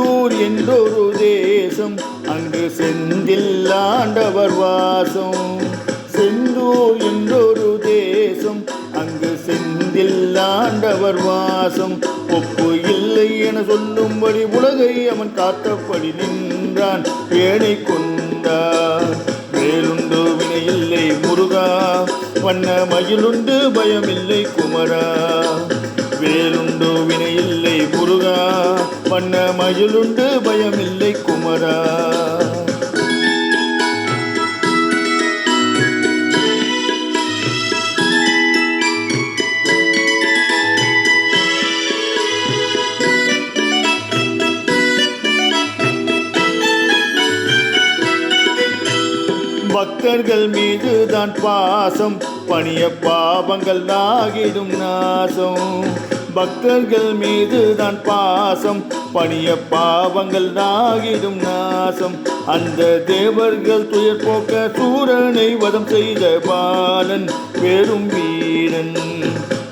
செந்தூர் என்றொரு தேசம். அங்கு செந்தில் ஆண்டவர் வாசம். செந்தூர் என்றொரு தேசம். அங்கு செந்தில் ஆண்டவர் வாசம். ஒப்பு இல்லை என சொல்லும்படி உலகை அவன் காத்தபடி நின்றான். ஏனை கொண்டான். வேலுண்டு வினை இல்லை முருகா. வண்ண மயிலுண்டு பயமில்லை குமரா. வேலுண்டு வினை இல்லை முருகா. பண்ண மயிலுண்டு பயமில்லை குமரா. பக்தர்கள் மீது தான் பாசம். பணிய பாவங்கள் நாகிடும் நாசம். பக்தர்கள் மீது தான் பாசம். பணிய பாவங்கள் நாகிடும் நாசம். அந்த தேவர்கள் துயர் போக்க சூரனை வதம் செய்த பாலன் பெரும் வீரன்.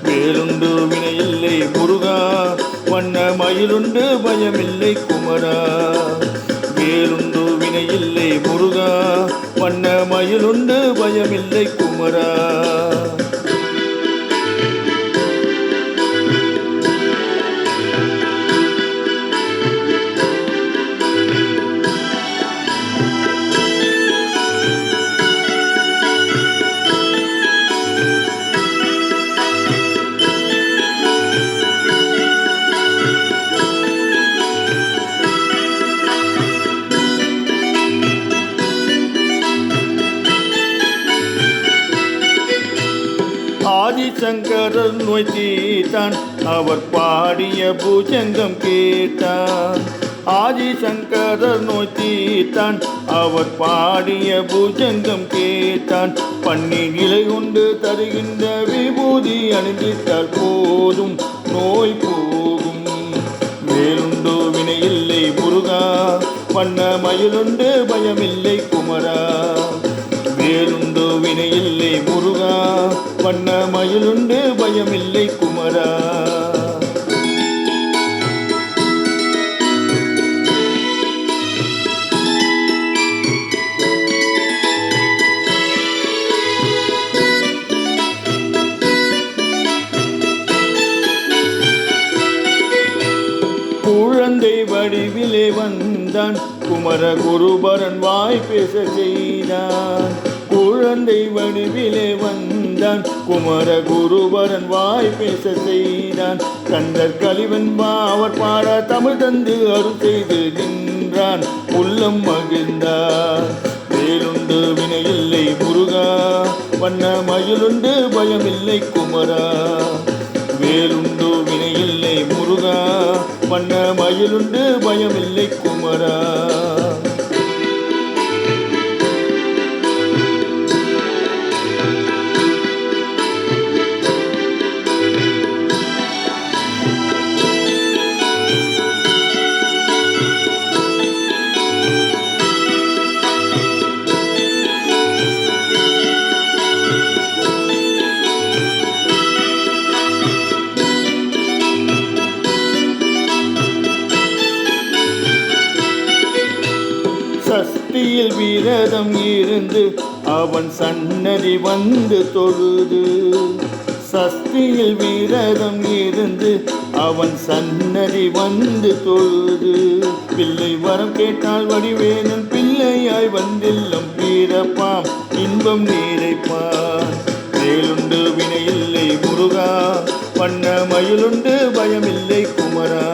வேலுண்டு வினையில்லை முருகா வண்ண மயிலுண்டு பயமில்லை குமரா. வேலுண்டு இல்லை முருகா. வண்ண மயிலுண்டு பயமில்லை குமரா. ஆதிசங்கரர் நோய் தீர்த்தான் அவர் பாடிய பூஜங்கம் கேட்டான் ஆதிசங்கரர் நோய் தீர்த்தான் அவர் பாடிய பூஜங்கம் கேட்டான் பண்ணி இலை கொண்டு தருகின்ற விபூதி அணிந்திட்டால் போதும் நோய் போகும். வேலுண்டு வினையில்லை முருகா. பண்ண மயிலுண்டு பயமில்லை குமரா. வேலுண்டு வினையில்லை முருகா வண்ண மயிலுண்டு பயமில்லை குமரா. குழந்தை வடிவிலே வந்தான் குமர குருபரன் வாய் பேச செய்தான். குழந்தை வடிவிலே வந்தான் செய்தான். குமர குருவரன் வாய் பேச செய்தான். கண்டர் கலிவன் அவர் பாட தமிழ் தந்து அருள் செய்து நின்றான். உள்ளம் மகிழ்ந்தார். வேலுண்டு வினையில்லை முருகா. வண்ண மயிலுண்டு பயமில்லை குமரா. வேலுண்டு வினையில்லை முருகா. வண்ண மயிலுண்டு பயமில்லை குமரா. கையில் விரதம் இருந்து அவன் சன்னதி வந்து தொழுது. சஸ்தியில் விரதம் இருந்து அவன் சன்னதி வந்து தொழுது. பிள்ளை வரம் கேட்டால் வடிவேனன் பிள்ளையாய் வந்தில்லம் வீரப்பாம் இன்பம் நீரைப்பான் வேலுண்டு வினையில்லை முருகா பண்ண மயிலுண்டு பயமில்லை குமரா.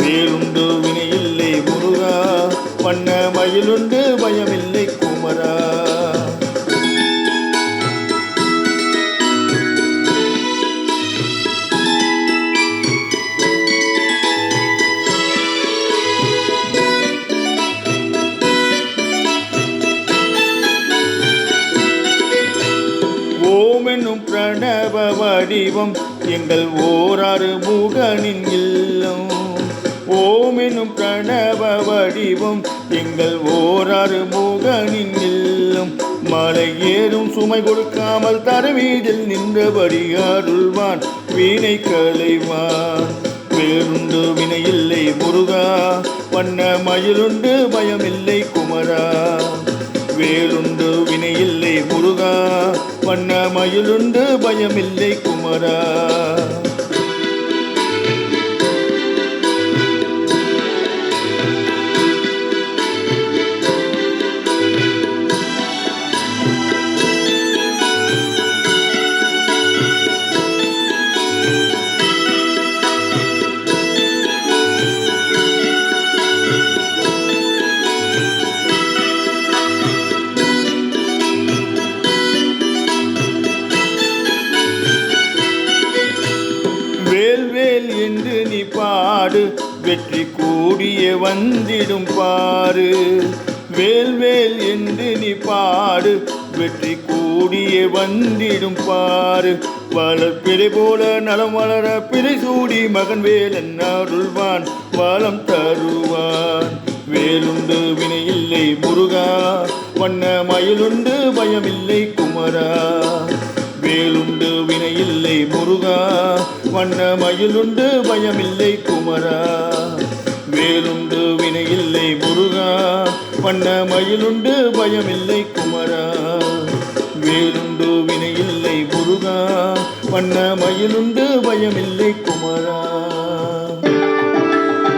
வேலுண்டு வண்ண பயமில்லை குமரா. ஓம் என்னும் பிரணவ வடிவம் எங்கள் ஓராறு முகனின் இல்லம் ஓம் எனும் பிரணவ வடிவும். எங்கள் ஓராறு முகனின் நில்லும் மலை ஏறும் சுமை கொடுக்காமல் தருவீதில் நின்றபடி அருள்வான். வீணை கலைவான் வேறுண்டு வினையில்லை முருகா. வண்ண மயிலுண்டு பயமில்லை குமரா. வேலுண்டு வினையில்லை முருகா. வண்ண மயிலுண்டு பயமில்லை குமரா. பாடு. வெற்றி கூடிய வந்திடும் பாரு. வேல்வேல் என்று நீ பாடு. வெற்றி கூடிய வந்திடும் பாரு. வளர்ப்பிறை போல நலம் வளர பிறை சூடி மகன் வேலன் அருள்வான். வளம் தருவான். வேலுண்டு வினையில்லை முருகா. வண்ண மயிலுண்டு பயமில்லை குமரா. வேலுண்டு வினையில்லை முருகா வண்ண மயிலுண்டு பயமில்லை குமரா. வேலுண்டு வினையில்லை முருகா வண்ண மயிலுண்டு பயமில்லை குமரா. வேலுண்டு வினையில்லை முருகா வண்ண மயிலுண்டு பயமில்லை குமரா.